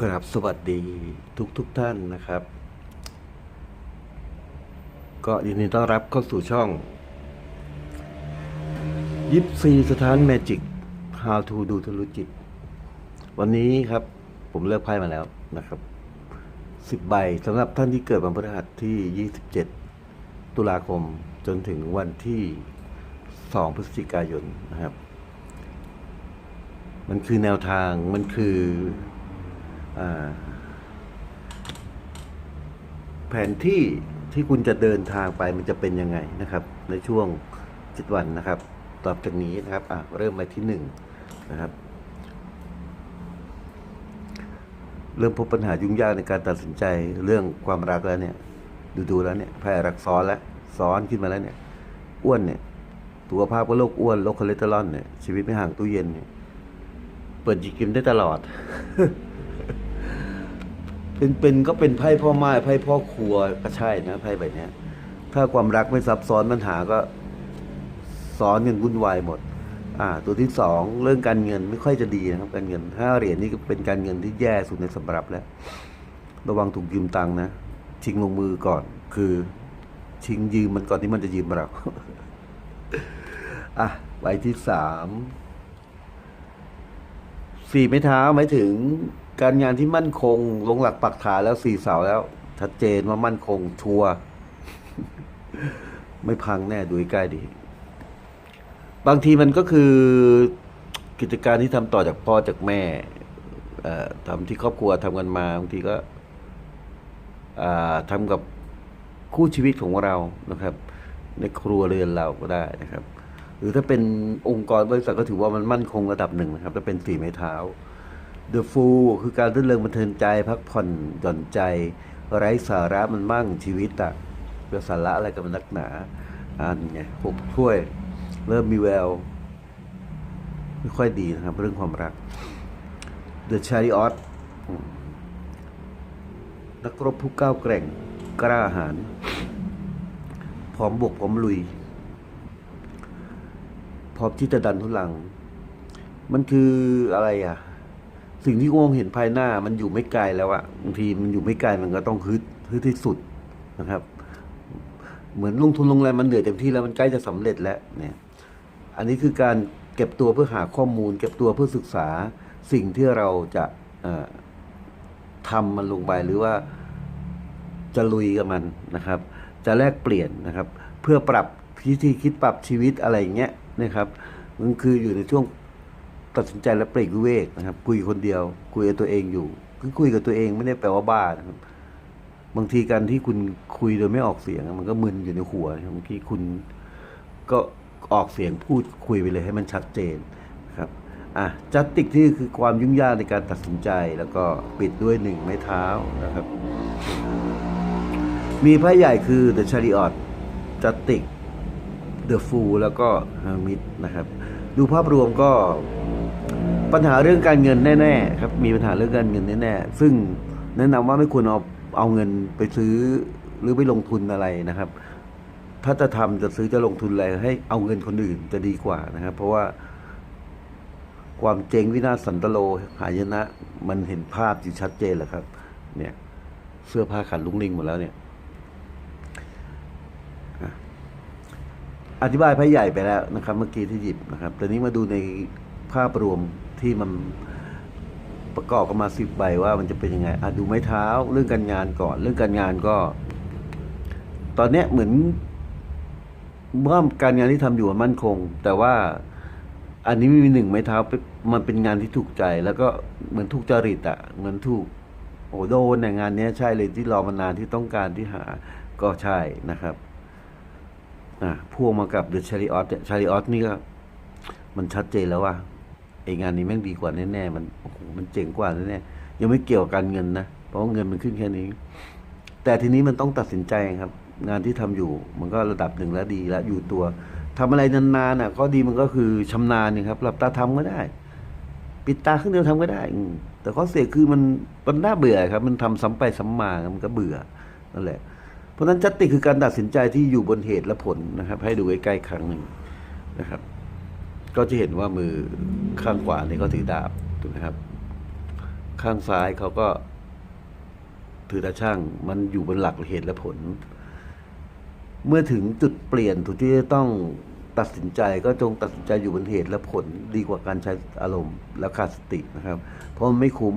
ครับสวัสดีทุกทุกท่านนะครับ ก็ยินดีต้อนรับเข้าสู่ช่องยิปซีสถานแมจิก How to ดูทะลุจิตวันนี้ครับผมเลือกไพ่มาแล้วนะครับสิบใบสำหรับท่านที่เกิดวันพฤหัสที่ 27 ตุลาคมจนถึงวันที่ 2 พฤศจิกายนนะครับ มันคือแนวทางมันคือ แผนที่ที่คุณจะเดินทางไปมันจะเป็นยังไงนะครับ ในช่วงจิตวันนะครับต่อจากนี้นะครับอะเริ่มไปที่หนึ่งนะครับ เริ่มพบปัญหายุ่งยากในการตัดสินใจเรื่องความรักแล้วเนี่ย ดูๆแล้วเนี่ยแพ้รักซ้อนแล้วซ้อนขึ้นมาแล้วเนี่ย อ้วนเนี่ยตัวภาพก็โรคอ้วนโรคคอเลสเตอรอลเนี่ยชีวิตไม่ห่างตู้เย็นเนี่ยเปิดหยิบกินได้ตลอด เป็นเป็นก็เป็นไพ่พ่อไม้ไพ่พ่อครัวก็ใช่นะไพ่ใบเนี้ย ถ้าความรักไม่ซับซ้อนปัญหาก็ซ้อนกันวุ่นวายหมด อ่า ตัวที่สองเรื่องการเงินไม่ค่อยจะดีนะครับ การเงินห้าเหรียญนี่ก็เป็นการเงินที่แย่สุดในสำหรับแล้วระวังถูกยืมตังค์นะชิงลงมือก่อน คือชิงยืมมันก่อนที่มันจะยืมเราอะใบที่สามสี่ไม้เท้าหมายถึง การงานที่มั่นคง ลงหลักปักฐานแล้วสี่เสาแล้ว ชัดเจนว่ามั่นคงชัวไม่พังแน่ดูใกล้ดี บางทีมันก็คือกิจการที่ทำต่อจากพ่อจากแม่เอ่อทำที่ครอบครัวทำกันมาบางทีก็อ่าทำกับคู่ชีวิตของเรานะครับ ในครัวเรือนเราก็ได้นะครับ หรือถ้าเป็นองค์กรบริษัทก็ถือว่ามันมั่นคงระดับหนึ่งนะครับถ้าเป็นสี่ไม้เท้า The Fool คือการรื่นเริงบันเทิงใจพักผ่อนหย่อนใจ ไร้สาระมันมั่งชีวิตอะเพื่อสาระอะไรกับมันนักหนาอ่านไงหกถ้วย เริ่มมีแวว ไม่ค่อยดีนะครับ เรื่องความรัก The Chariot นักรบผู้ก้าวแกร่ง กล้าหาญพร้อมบวกพร้อมลุย พร้อมที่จะดันทุลัง มันคืออะไรอะ สิ่งที่มองเห็นภายหน้ามันอยู่ไม่ไกลแล้วอะบางทีมันอยู่ไม่ไกลมันก็ต้องฮึดฮึดที่สุดนะครับ เหมือนลงทุนลงแรงมันเหนื่อยเต็มที่แล้วมันใกล้จะสำเร็จแล้วเนี่ยอันนี้คือการเก็บตัวเพื่อหาข้อมูล เก็บตัวเพื่อศึกษาสิ่งที่เราจะทำมันลงไปหรือว่าจะลุยกับมันนะครับ จะแลกเปลี่ยนนะครับ เพื่อปรับวิธีคิดปรับชีวิตอะไรอย่างเงี้ยนะครับมันคืออยู่ในช่วง ตัดสินใจและเปลีกวิเวกนะครับ คุยคนเดียว คุยกับตัวเองอยู่คือคุยกับตัวเองไม่ได้แปลว่าบ้านะครับบางทีการที่คุณคุยโดยไม่ออกเสียง มันก็มึนอยู่ในหัวบางทีคุณก็ออกเสียงพูดคุยไปเลยให้มันชัดเจนนะครับอะจัดติกที่คือความยุ่งยากในการตัดสินใจแล้วก็ปิดด้วยหนึ่งไม้เท้านะครับ มีไพ่ใหญ่คือ The Chariot จัตติก The Fool แล้วก็ Hermit นะครับ ดูภาพรวมก็ ปัญหาเรื่องการเงินแน่ๆครับมีปัญหาเรื่องการเงินแน่ๆซึ่งแนะนำว่าไม่ควรเอาเอาเงินไปซื้อหรือไปลงทุนอะไรนะครับ ถ้าจะทำจะซื้อจะลงทุนอะไรให้เอาเงินคนอื่นจะดีกว่านะครับ เพราะว่า ความเจงวินาศสันตโลหายนะ มันเห็นภาพอยู่ชัดเจนแหละครับ เนี่ย เสื้อผ้าขาดลุงลิงหมดแล้วเนี่ยอธิบายไพ่ใหญ่ไปแล้วนะครับ เมื่อกี้ที่หยิบนะครับแต่นี้มาดูในภาพรวม ที่มันประกอบกันมาสิบใบว่ามันจะเป็นยังไงอะดูไม้เท้าเรื่องการงานก่อน เรื่องการงานก็ ตอนเนี้ยเหมือนว่าการงานที่ทำอยู่มันมั่นคง แต่ว่าอันนี้มีหนึ่งไม้เท้ามันเป็นงานที่ถูกใจ แล้วก็เหมือนถูกจริตอะเหมือนถูกโอ้โดนในยงานเนี้ยใช่เลยที่รอมานานที่ต้องการที่หาก็ใช่นะครับอะพ่วงมากับเดอะชาริออสชาริออสนี่ก็มันชัดเจนแล้วว่า ไองานนี้แม่งดีกว่าแน่ๆมันโอ้โหมันเจ๋งกว่าแน่ๆยังไม่เกี่ยวกับการเงินนะเพราะว่าเงินมันขึ้นแค่นี้ แต่ทีนี้มันต้องตัดสินใจครับ งานที่ทำอยู่มันก็ระดับหนึ่งแล้วดีแล้วอยู่ตัวทำอะไรนานๆน่ะ ก็ดีมันก็คือชำนาญนี่ครับหลับตาทำก็ได้ ปิดตาครึ่งเดียวทำก็ได้อืแต่ข้อเสียคือมันมันน่าเบื่อครับ มันทำซ้ำไปซ้ำมามันก็เบื่อนั่นแหละ เพราะฉะนั้นจัตติคือการตัดสินใจที่อยู่บนเหตุและผลนะครับ ให้ดูใกล้ๆครั้งหนึ่งนะครับ ก็จะเห็นว่ามือข้างขวานี่ก็ถือดาบถูกไหมครับ ข้างซ้ายเขาก็ ถือตาช่าง มันอยู่บนหลักเหตุและผล เมื่อถึงจุดเปลี่ยนถูกที่จะต้องตัดสินใจก็จงตัดสินใจอยู่บนเหตุและผลดีกว่าการใช้อารมณ์และขาดสตินะครับ เพราะมันไม่คุ้ม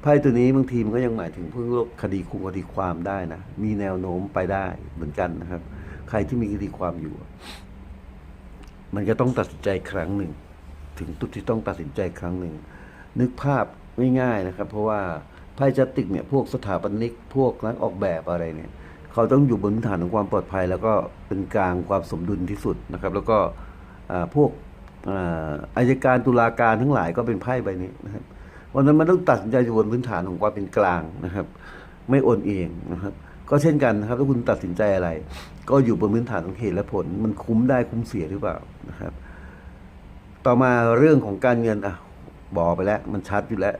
ไพ่ตัวนี้บางทีมันก็ยังหมายถึงเพื่อคดีคุมคดีความได้นะ มีแนวโน้มไปได้เหมือนกันนะครับ ใครที่มีคดีความอยู่ มันก็ต้องตัดสินใจครั้งหนึ่ง ถึงจุดที่ต้องตัดสินใจครั้งหนึ่ง นึกภาพง่ายๆนะครับ เพราะว่าไพ่จัตติกเนี่ยพวกสถาปนิกพวกนักออกแบบอะไรเนี่ย เขาต้องอยู่บนพื้นฐานของความปลอดภัย แล้วก็เป็นกลางความสมดุลที่สุดนะครับ แล้วก็พวกอาอายการตุลาการทั้งหลายก็เป็นไพ่ใบนี้นะครับวันนั้นมันต้องตัดสินใจอยู่บนพื้นฐานของความเป็นกลางนะครับ ไม่โอนเองนะครับ ก็เช่นกันนะครับถ้าคุณตัดสินใจอะไร ก็อยู่บนพื้นฐานของเหตุและผล มันคุ้มได้คุ้มเสียหรือเปล่านะครับ ต่อมาเรื่องของการเงินอะบอกไปแล้ว มันชัดอยู่แล้ว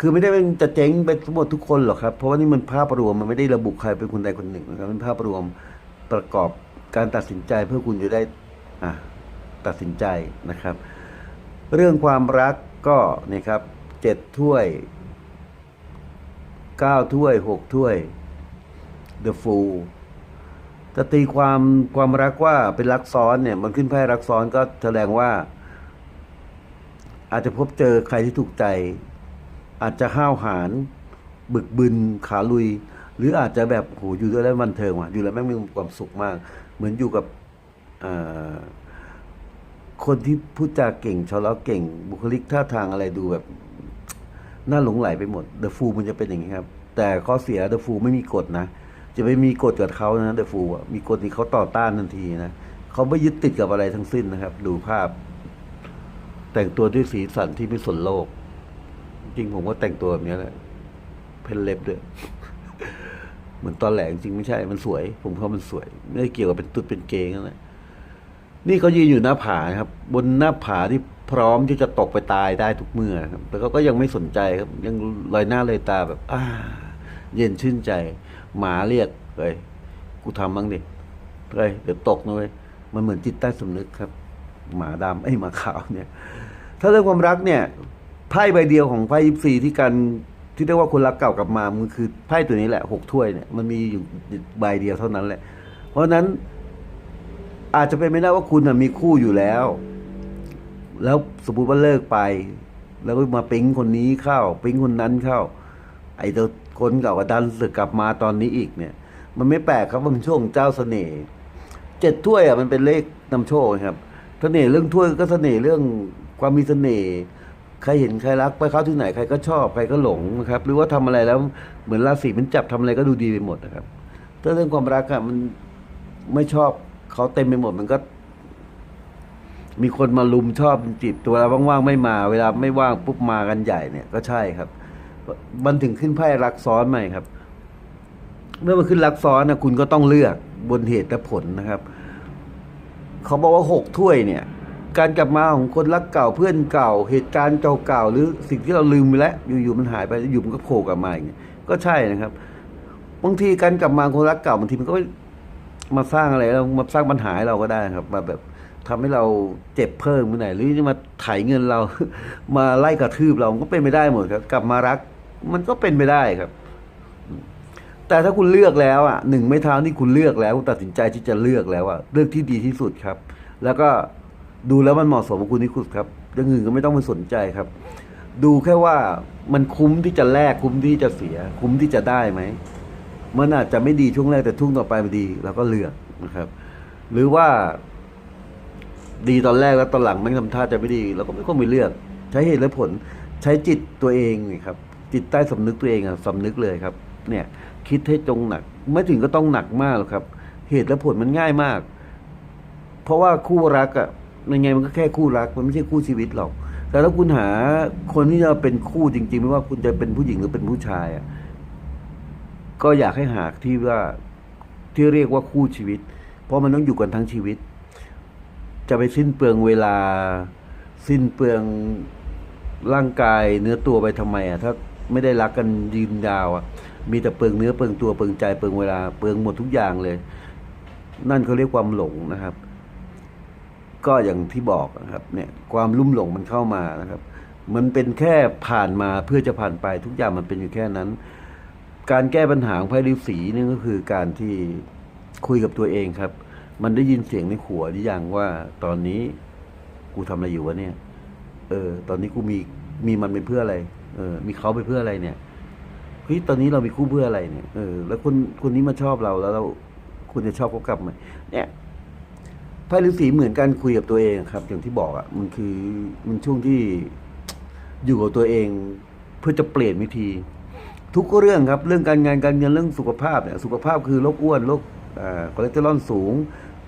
คือไม่ได้เป็นจะเจ๊งไปทั้งหมดทุกคนหรอกครับ เพราะว่านี่มันภาพรวมมันไม่ได้ระบุใครเป็นคนใดคนหนึ่งนะครับเป็นภาพรวมประกอบการตัดสินใจเพื่อคุณจะได้อะตัดสินใจนะครับ เรื่องความรักก็เนี่ยครับเจ็ดถ้วยเก้าถ้วยหกถ้วย The Fool จะตีความความรักว่าเป็นรักซ้อนเนี่ยมันขึ้นไพ่รักซ้อนก็แสดงว่า อาจจะพบเจอใครที่ถูกใจ อาจจะห้าวหาญบึกบึนขาลุย หรืออาจจะแบบโหอยู่ด้วยแล้วบันเทิงว่ะอยู่แล้วแม่งมีความสุขมาก เหมือนอยู่กับคนที่พูดจาเก่งชาวเลาะเก่ง บุคลิกท่าทางอะไรดูแบบน่าหลงไหลไปหมดเดอะฟูมันจะเป็นอย่างนี้ครับ แต่ข้อเสียเดอะฟูไม่มีกฎนะ จะไม่มีกฎกับเขานะเดฟูอะมีกฎที่เขาต่อต้านทันทีนะเขาไม่ยึดติดกับอะไรทั้งสิ้นนะครับ ดูภาพ แต่งตัวด้วยสีสันที่ไม่สนโลก จริงผมก็แต่งตัวแบบนี้แหละเพนเล็บด้วยเหมือนตอนแหลงจริงไม่ใช่ มันสวย ผมเพราะมันสวย ไม่ได้เกี่ยวกับเป็นตุ๊ดเป็นเกงนั่นแหละนี่เขายืนอยู่หน้าผานะครับ บนหน้าผาที่พร้อมที่จะตกไปตายได้ทุกเมื่อครับแต่เขาก็ยังไม่สนใจครับ ยังลอยหน้าเลยตาแบบ อ่า เย็นชื่นใจ หมาเรียกเฮ้ยกูทำบ้างดิเฮ้ยเดี๋ยวตกนะเว้ยมันเหมือนจิตใต้สำนึกครับ หมาดำไอ้หมาขาวเนี่ย ถ้าเรื่องความรักเนี่ยไพ่ใบเดียวของไพ่ยิปซีที่การที่เรียกว่าคนรักเก่ากลับมามันคือไพ่ตัวนี้แหละหกถ้วยเนี่ยมันมีอยู่ใบเดียวเท่านั้นแหละ เพราะฉะนั้นอาจจะเป็นไม่ได้ว่าคุณมีคู่อยู่แล้ว แล้วสมมติว่าเลิกไป แล้วก็มาปิ๊งคนนี้เข้า ปิ๊งคนนั้นเข้า ไอ้ตัว คนเก่าก็ดันสึกกลับมาตอนนี้อีกเนี่ย มันไม่แปลกครับมันช่วงเจ้าเสน่ห์เจ็ดถ้วยอะมันเป็นเลขนำโชคครับเสน่ห์เรื่องถ้วยก็เสน่ห์เรื่องความมีเสน่ห์ใครเห็นใครรักไปเข้าที่ไหนใครก็ชอบใครก็หลงนะครับ หรือว่าทำอะไรแล้วเหมือนราศีมันจับทำอะไรก็ดูดีไปหมดนะครับ ถ้าเรื่องความรักอะมันไม่ชอบเขาเต็มไปหมดมันก็ มีคนมาลุมชอบจีบตัวเวลาว่างๆไม่มา เวลาไม่ว่างปุ๊บมากันใหญ่เนี่ยก็ใช่ครับ มันถึงขึ้นไพ่รักซ้อนใหม่ครับ เมื่อมันขึ้นรักซ้อนนะคุณก็ต้องเลือกบนเหตุและผลนะครับ เขาบอกว่าหกถ้วยเนี่ย การกลับมาของคนรักเก่าเพื่อนเก่า เหตุการณ์เก่าๆหรือสิ่งที่เราลืมไปแล้ว อยู่ๆมันหายไปอยู่มันก็โผล่กลับมาอย่างเงี้ยก็ใช่นะครับบางทีการกลับมาคนรักเก่าบางทีมันก็มาสร้างอะไรเรามาสร้างปัญหาให้เราก็ได้ครับ มาแบบทำให้เราเจ็บเพิ่มไปไหนหรือมาไถเงินเรา มาไล่กระทืบเราก็เป็นไปได้หมดครับ กลับมารัก มันก็เป็นไปได้ครับ แต่ถ้าคุณเลือกแล้วอะหนึ่งไม่เท้านี่คุณเลือกแล้วคุณตัดสินใจที่จะเลือกแล้วอะเลือกที่ดีที่สุดครับ แล้วก็ดูแล้วมันเหมาะสมกับคุณที่สุดครับเรื่องอื่นก็ไม่ต้องไปสนใจครับ ดูแค่ว่ามันคุ้มที่จะแลกคุ้มที่จะเสีย คุ้มที่จะได้ไหมมันอาจจะไม่ดีช่วงแรกแต่ช่วงต่อไปมันดีเราก็เลือกนะครับ หรือว่าดีตอนแรกแล้วตอนหลังไม่ทำท่าจะไม่ดีเราก็ไม่ต้องไปเลือก ใช้เหตุและผลใช้จิตตัวเองนี่ครับ จิตใต้สำนึกตัวเองอะสำนึกเลยครับ เนี่ยคิดให้จงหนัก ไม่ถึงก็ต้องหนักมากหรอกครับ เหตุและผลมันง่ายมาก เพราะว่าคู่รักอะยังไงมันก็แค่คู่รัก มันไม่ใช่คู่ชีวิตหรอก แต่ถ้าคุณหาคนที่จะเป็นคู่จริงๆไม่ว่าคุณจะเป็นผู้หญิงหรือเป็นผู้ชายอะก็อยากให้หากที่ว่าที่เรียกว่าคู่ชีวิต เพราะมันต้องอยู่กันทั้งชีวิต จะไปสิ้นเปลืองเวลา สิ้นเปลืองร่างกายเนื้อตัวไปทำไมอะถ้า ไม่ได้รักกันยืนยาวอะมีแต่เปลืองเนื้อเปลืองตัวเปลืองใจเปลืองเวลาเปลืองหมดทุกอย่างเลย นั่นเขาเรียกความหลงนะครับ ก็อย่างที่บอกนะครับ เนี่ยความลุ่มหลงมันเข้ามานะครับ มันเป็นแค่ผ่านมาเพื่อจะผ่านไปทุกอย่างมันเป็นอยู่แค่นั้น การแก้ปัญหาของไพ่ฤาษีนี่ก็คือการที่คุยกับตัวเองครับ มันได้ยินเสียงในหัวหรือยังว่าตอนนี้กูทำอะไรอยู่วะเนี่ย เออ ตอนนี้กูมีมีมันเป็นเพื่ออะไร เออ มีเขาไปเพื่ออะไรเนี่ยเฮ้ยตอนนี้เรามีคู่เพื่ออะไรเนี่ยเออแล้วคนคนนี้มาชอบเราแล้วเราคุณจะชอบเขากลับไหมเนี่ยไพ่ฤาษีเหมือนการคุยกับตัวเองครับ อย่างที่บอกอะ่ะมันคือมันช่วงที่อยู่กับตัวเอง เพื่อจะเปลี่ยนวิธี ทุกเรื่องครับ เรื่องการงานการเงินเรื่องสุขภาพเนี่ยสุขภาพคือโรคอ้วนโรคอ่าคอเลสเตอรอลสูง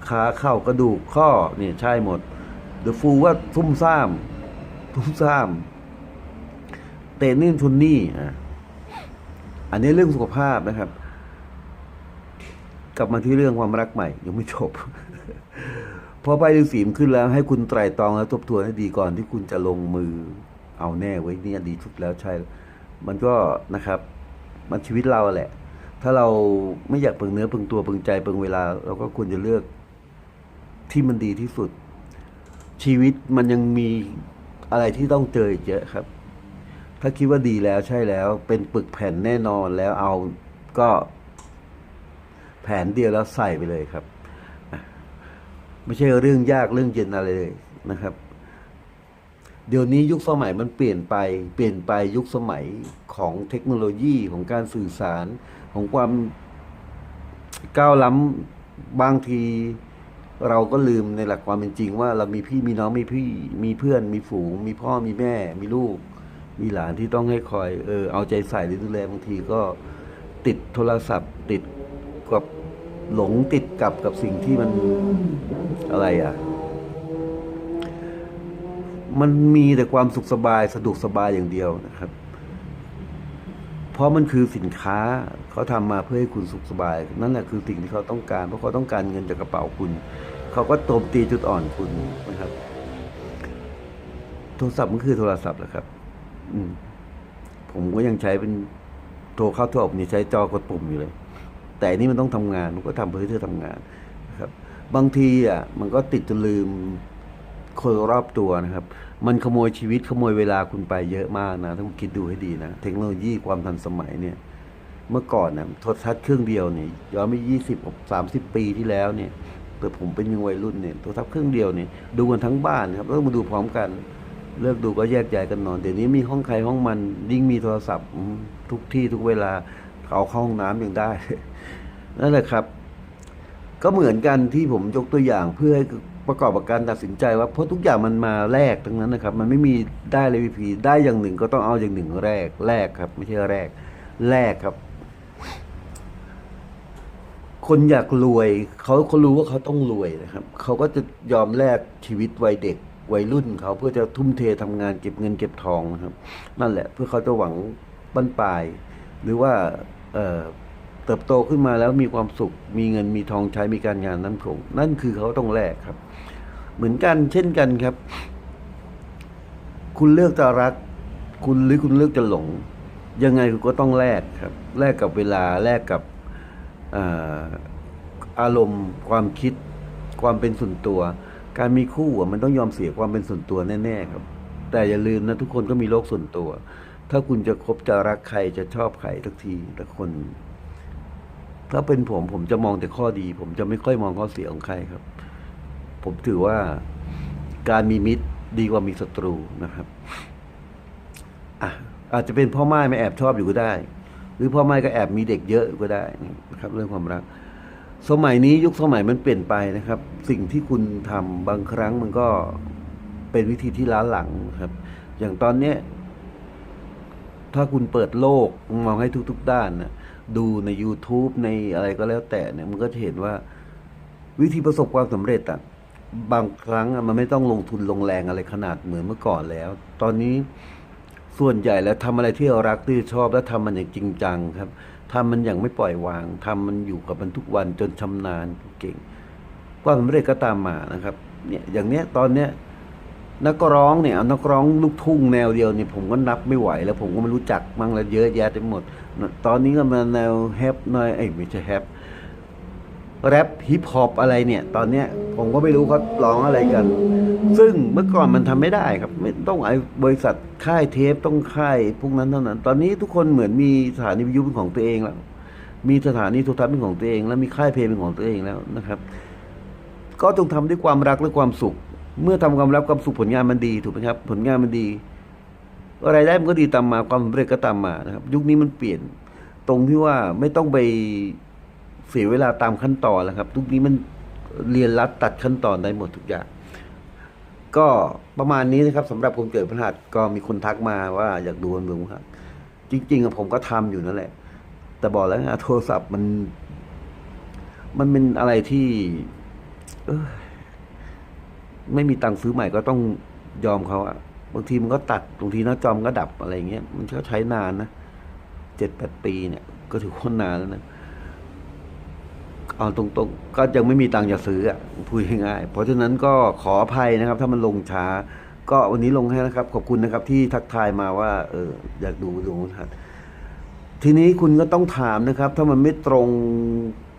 ขาเข่ากระดูกข้อเนี่ยใช่หมดเดอะฟูว่าซุ่มซ่ามซุ่มซ่าม เตะนี่ชนนี่อะอันนี้เรื่องสุขภาพนะครับ กลับมาที่เรื่องความรักใหม่ ยังไม่จบพอไปฤาษีมขึ้นแล้วให้คุณไตรตรองและทบทวนให้ดีก่อนที่คุณจะลงมือเอาแน่ไว้นี่ดีสุดแล้วใช่ มันก็นะครับ มันชีวิตเราแหละ ถ้าเราไม่อยากเปลืองเนื้อเปลืองตัวเปลืองใจเปลืองเวลา เราก็ควรจะเลือกที่มันดีที่สุด ชีวิตมันยังมีอะไรที่ต้องเจอเยอะครับ ถ้าคิดว่าดีแล้วใช่แล้ว เป็นปึกแผ่นแน่นอนแล้วเอาก็แผนเดียวแล้วใส่ไปเลยครับ ไม่ใช่เรื่องยากเรื่องเย็นอะไรเลยนะครับ เดี๋ยวนี้ยุคสมัยมันเปลี่ยนไป เปลี่ยนไปยุคสมัยของเทคโนโลยีของการสื่อสารของความก้าวล้ำบางทีเราก็ลืมในหลักความเป็นจริงว่าเรามีพี่มีน้องมีพี่มีเพื่อนมีฝูง มีพ่อมีแม่ มีลูก มีหลานที่ต้องให้คอยเออเอาใจใส่ดูแลบางทีก็ติดโทรศัพท์ ติดกับหลงติดกับกับสิ่งที่มันอะไรอะ มันมีแต่ความสุขสบายสะดวกสบายอย่างเดียวนะครับ เพราะมันคือสินค้าเขาทำมาเพื่อให้คุณสุขสบาย นั่นแหละคือสิ่งที่เขาต้องการ เพราะเขาต้องการเงินจากกระเป๋าคุณ เขาก็โจมตีจุดอ่อนคุณนะครับ โทรศัพท์มันคือโทรศัพท์แหละครับ อืม ผมก็ยังใช้เป็นโทรเข้าโทรออกนี่ใช้จอกดปุ่มอยู่เลย แต่อันนี่มันต้องทำงานมันก็ทำเพื่อที่จะทำงานนะครับ บางทีอะ มันก็ติดจนลืมคนรอบตัวนะครับ มันขโมยชีวิตขโมยเวลาคุณไปเยอะมากนะถ้าคุณคิดดูให้ดีนะ เทคโนโลยีความทันสมัยเนี่ย เมื่อก่อนนะโทรทัศน์เครื่องเดียวเนี่ยย้อนไปยี่สิบสามสิบปีที่แล้วเนี่ยแต่ผมเป็นยังวัยรุ่นเนี่ยโทรทัศน์เครื่องเดียวเนี่ยดูกันทั้งบ้านครับแล้วมาดูพร้อมกัน เลิกดูก็แยกย้ายกันนอนเดี๋ยวนี้มีห้องใครห้องมันยิ่งมีโทรศัพท์ทุกที่ทุกเวลาเอาเข้าห้องน้ำยังได้นั่นแหละครับ ก็เหมือนกันที่ผมยกตัวอย่างเพื่อให้ประกอบกับการตัดสินใจว่าเพราะทุกอย่างมันมาแลกทั้งนั้นนะครับ มันไม่มีได้เลยพีพีได้อย่างหนึ่งก็ต้องเอาอย่างหนึ่งแรกแลกครับ ไม่ใช่แรกแลกครับ คนอยากรวยเขาเขารู้ว่าเขาต้องรวยนะครับ เขาก็จะยอมแลกชีวิตวัยเด็ก วัยรุ่นเขาเพื่อจะทุ่มเททำงานเก็บเงินเก็บทองนะครับ นั่นแหละเพื่อเขาจะหวังบั้นปลาย หรือว่าเเติบโตขึ้นมาแล้วมีความสุข มีเงินมีทองใช้มีการงานนั่นคงนั่นคือเขาต้องแลกครับ เหมือนกันเช่นกันครับ คุณเลือกจะรัก คุณหรือคุณเลือกจะหลง ยังไงคุณก็ต้องแลกครับแลกกับเวลาแลกกับออารมณ์ ความคิด ความเป็นส่วนตัว การมีคู่มันต้องยอมเสียความเป็นส่วนตัวแน่ๆครับ แต่อย่าลืมนะทุกคนก็มีโลกส่วนตัว ถ้าคุณจะคบจะรักใครจะชอบใครทุกทีแต่คน ถ้าเป็นผมผมจะมองแต่ข้อดี ผมจะไม่ค่อยมองข้อเสียของใครครับ ผมถือว่าการมีมิตรดีกว่ามีศัตรูนะครับอะอาจจะเป็นพ่อไม้ไม่แอบชอบอยู่ก็ได้ หรือพ่อไม้ก็แอบมีเด็กเยอะก็ได้นะครับ เรื่องความรัก สมัยนี้ยุคสมัยมันเปลี่ยนไปนะครับ สิ่งที่คุณทำบางครั้งมันก็เป็นวิธีที่ล้าหลังครับ อย่างตอนเนี้ยถ้าคุณเปิดโลกมองให้ทุก ๆ ด้านนะดูใน YouTube ในอะไรก็แล้วแต่เนี่ยมันก็จะเห็นว่าวิธีประสบความสำเร็จอะบางครั้งอะมันไม่ต้องลงทุนลงแรงอะไรขนาดเหมือนเมื่อก่อนแล้ว ตอนนี้ส่วนใหญ่แล้วทำอะไรที่เรารักที่ชอบแล้วทำมันอย่างจริงจังครับ ทำมันอย่างไม่ปล่อยวางทำมันอยู่กับมันทุกวันจนชำนาญเก่งความสำเร็จก็ตามมานะครับเนี่ยอย่างเนี้ยตอนเนี้ยนักร้องเนี่ยนักร้องลูกทุ่งแนวเดียวเนี่ยผมก็นับไม่ไหว แล้วผมก็ไม่รู้จักมั่งแล้วเยอะแยะไปหมด ตอนนี้ก็มาแนวแฮปหน่อยเอ้ยไม่ใช่แฮป แรปฮิปฮอปอะไรเนี่ย ตอนเนี้ยผมก็ไม่รู้เขาร้องอะไรกัน ซึ่งเมื่อก่อนมันทำไม่ได้ครับ ไม่ต้องไอ้บริษัทค่ายเทปต้องค่ายพวกนั้นเท่านั้น ตอนนี้ทุกคนเหมือนมีสถานีวิทยุเป็นของตัวเองแล้ว มีสถานีโทรทัศน์เป็นของตัวเอง แล้วมีค่ายเพลงเป็นของตัวเองแล้วนะครับ ก็จงทำด้วยความรักและความสุข เมื่อทำความรักความสุขผลงานมันดีถูกไหมครับ ผลงานมันดีอะไรได้มันก็ดีตามมาความสำเร็จก็ตามมานะครับ ยุคนี้มันเปลี่ยนตรงที่ว่าไม่ต้องไป เสียเวลาตามขั้นตอนแล้วครับยุคนี้มันเรียนรัดตัดขั้นตอนได้หมดทุกอย่าง ก็ประมาณนี้นะครับสำหรับคนเกิดพฤหัสก็มีคนทักมาว่าอยากดูวันเมืองพฤหัสจริง ๆ ผมก็ทำอยู่นั่นแหละ แต่บอกแล้วนะโทรศัพท์มัน มันเป็นอะไรที่เอ้ยไม่มีตังค์ซื้อใหม่ก็ต้องยอมเขาอะบางทีมันก็ตัดบางทีหน้าจอมนก็ดับอะไรเงี้ยมันก็ใช้นานนะเจ็ดแปดปีเนี่ย ก็ถือว่านานแล้วนะ เอาตรงๆ ก็ยังไม่มีตังค์จะซื้ออะพูดง่ายๆเพราะฉะนั้นก็ขออภัยนะครับ ถ้ามันลงช้า ก็วันนี้ลงให้นะครับ ขอบคุณนะครับที่ทักทายมาว่าเอออยากดูดูนะครับทีนี้คุณก็ต้องถามนะครับ ถ้ามันไม่ตรง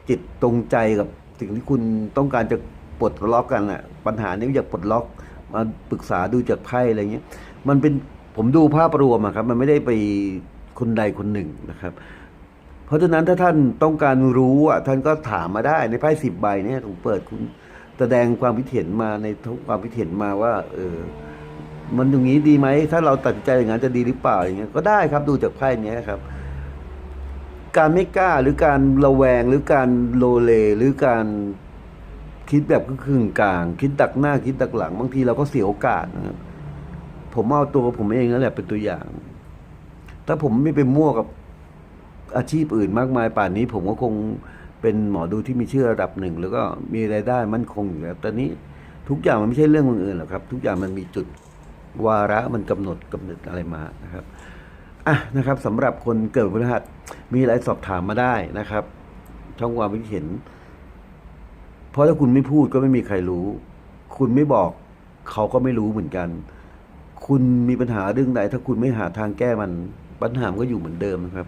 จิตตรงใจกับสิ่งที่คุณต้องการจะปลดล็อกกันอะปัญหานี้อยากปลดล็อกมาปรึกษาดูจากไพ่อะไรเงี้ย มันเป็นผมดูภาพรวมอะครับ มันไม่ได้ไปคนใดคนหนึ่งนะครับ เพราะฉะนั้นถ้าท่านต้องการรู้อะท่านก็ถามมาได้ในไพ่สิบใบเนี่ยผมเปิดคุณแสดงความคิดเห็นมาในทุกความคิดเห็นมาว่า เออ มันอย่างนี้ดีไหมถ้าเราตัดใจอย่างนั้นจะดีหรือเปล่าอย่างเงี้ยก็ได้ครับดูจากไพ่เนี้ยครับ การไม่กล้าหรือการระแวงหรือการโลเลหรือการคิดแบบครึ่งกลาง คิดดักหน้าคิดดักหลังบางทีเราก็เสียโอกาสนะครับผมเอาตัวผมเองนั่นแหละเป็นตัวอย่าง ถ้าผมไม่ไปมั่วกับ อาชีพอื่นมากมายป่านนี้ ผมก็คงเป็นหมอดูที่มีชื่อระดับหนึ่ง แล้วก็มีรายได้มั่นคงอยู่แล้วตอนนี้ทุกอย่างมันไม่ใช่เรื่องบังเอิญหรอกครับ ทุกอย่างมันมีจุดวาระมันกำหนดกำหนดอะไรมานะครับอะนะครับสำหรับคนเกิดพฤหัสมีอะไรสอบถามมาได้นะครับ ช่องความคิดเห็น เพราะถ้าคุณไม่พูดก็ไม่มีใครรู้ คุณไม่บอกเขาก็ไม่รู้เหมือนกัน คุณมีปัญหาเรื่องใดถ้าคุณไม่หาทางแก้มันปัญหามันก็อยู่เหมือนเดิมนะครับ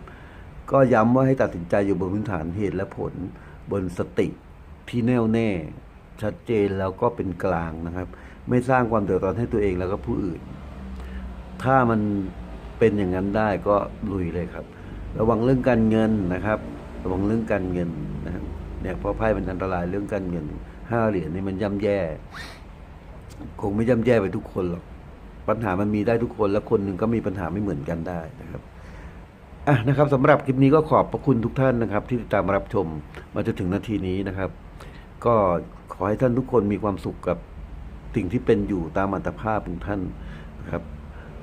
ก็ย้ำว่าให้ตัดสินใจอยู่บนพื้นฐานเหตุและผลบนสติที่แน่วแน่ ชัดเจนแล้วก็เป็นกลางนะครับ ไม่สร้างความเดือดร้อนให้ตัวเองแล้วก็ผู้อื่น ถ้ามันเป็นอย่างนั้นได้ก็ลุยเลยครับ ระวังเรื่องการเงินนะครับ ระวังเรื่องการเงินนะครับเนี่ยเพราะไพ่เป็นอันตรายเรื่องการเงินห้าเหรียญนี่มันย่ำแย่ คงไม่ย่ำแย่ไปทุกคนหรอกปัญหามันมีได้ทุกคนแล้วคนหนึ่งก็มีปัญหาไม่เหมือนกันได้นะครับ อะนะครับสำหรับคลิปนี้ก็ขอบพระคุณทุกท่านนะครับ ที่ติดตามรับชมมาจนถึงนาทีนี้นะครับ ก็ขอให้ท่านทุกคนมีความสุขกับสิ่งที่เป็นอยู่ตามอัตภาพของท่านนะครับ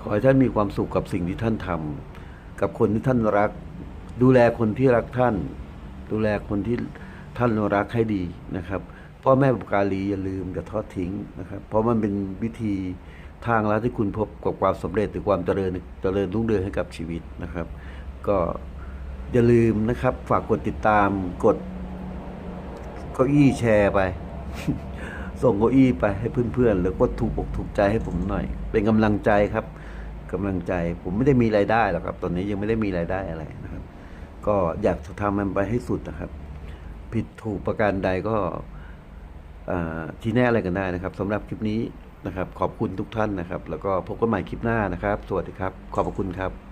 ขอให้ท่านมีความสุขกับสิ่งที่ท่านทำกับคนที่ท่านรัก ดูแลคนที่รักท่าน ดูแลคนที่ท่านรักให้ดีนะครับพ่อแม่บุปการีอย่าลืมอย่าทอดทิ้งนะครับ เพราะมันเป็นวิธีทางล้วที่คุณพบกับความสำเร็จหรือความเจริญเจริญรุ่งเรืองให้กับชีวิตนะครับ ก็อย่าลืมนะครับ ฝากกดติดตามกดเก้าอี้แชร์ไป ส่งเก้าอี้ไปให้เพื่อนๆ แล้วก็ถูกอกถูกใจให้ผมหน่อย เป็นกำลังใจครับกำลังใจผมไม่ได้มีรายได้หรอกครับ ตอนนี้ยังไม่ได้มีรายได้อะไรนะครับ ก็อยากจะทำมันไปให้สุดนะครับ ผิดถูกประการใดก็อ่าชี้แน่อะไรกันได้นะครับสำหรับคลิปนี้นะครับ ขอบคุณทุกท่านนะครับ แล้วก็พบกันใหม่คลิปหน้านะครับ สวัสดีครับ ขอบคุณครับ